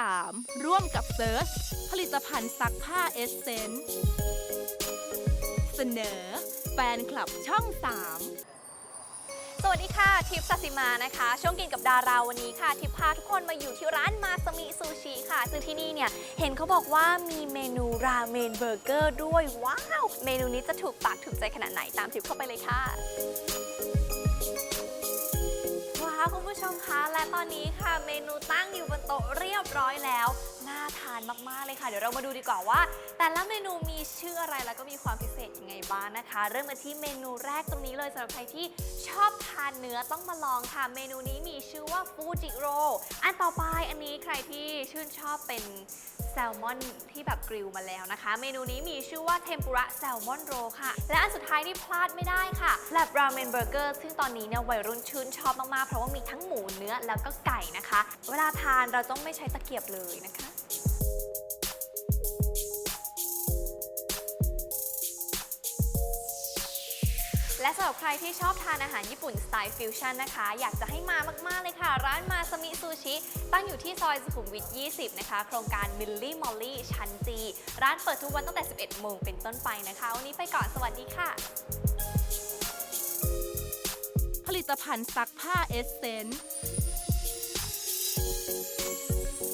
3 ร่วมกับเซิร์ชผลิตภัณฑ์ซักผ้าเอสเซนส์เสนอ แฟนคลับช่อง 3สวัสดีค่ะ ทิพย์สัสิมานะคะ ช่วงกินกับดาราวันนี้ค่ะ ทิพย์พาทุกคนมาอยู่ที่ร้านมาสมิซูชิค่ะ ซึ่งที่นี่เนี่ย เห็นเขาบอกว่ามีเมนูราเมนเบอร์เกอร์ด้วย ว้าว เมนูนี้จะถูกปากถูกใจขนาดไหนตามทิพย์เข้าไปเลยค่ะ มคะและตอนนี้ค่ะเมนูตั้งอยู่บนโต๊ะเรียบร้อยแล้วาทานมากๆเลยค่ะ เดี๋ยวเรามาดูดีกว่าว่า แต่ละเมนูมีชื่ออะไรแล้วก็มีความพิเศษยังไงบ้างนะคะ เริ่มกันที่เมนูแรกตรงนี้เลยสำหรับใครที่ชอบทานเนื้อต้องมาลองค่ะ เมนูนี้มีชื่อว่าฟูจิโรอันต่อไปอันนี้ใครที่ชื่นชอบเป็นแซลมอนที่แบบกริลมาแล้วนะคะ เมนูนี้มีชื่อว่าเทมปุระแซลมอนโรค่ะ และอันสุดท้ายที่พลาดไม่ได้ค่ะแลบราเมนเบอร์เกอร์ซึ่งตอนนี้เนี่ยวัยรุ่นชื่นชอบมากๆ เพราะว่ามีทั้งหมูเนื้อแล้วก็ไก่นะคะ เวลาทานเราต้องไม่ใช้ตะเกียบเลยนะคะ และสำหรับใครที่ชอบทานอาหารญี่ปุ่นสไตล์ฟิวชั่นนะคะ อยากจะให้มามาก ๆ เลยค่ะ ร้านมาสมิซูชิ ตั้งอยู่ที่ซอยสุขุมวิท 20 นะคะ โครงการมิลลี่มอลลี่ชั้นจี ร้านเปิดทุกวันตั้งแต่ 11 โมงเป็นต้นไปนะคะ วันนี้ไปก่อน สวัสดีค่ะ ผลิตภัณฑ์ซักผ้าเอสเซนส์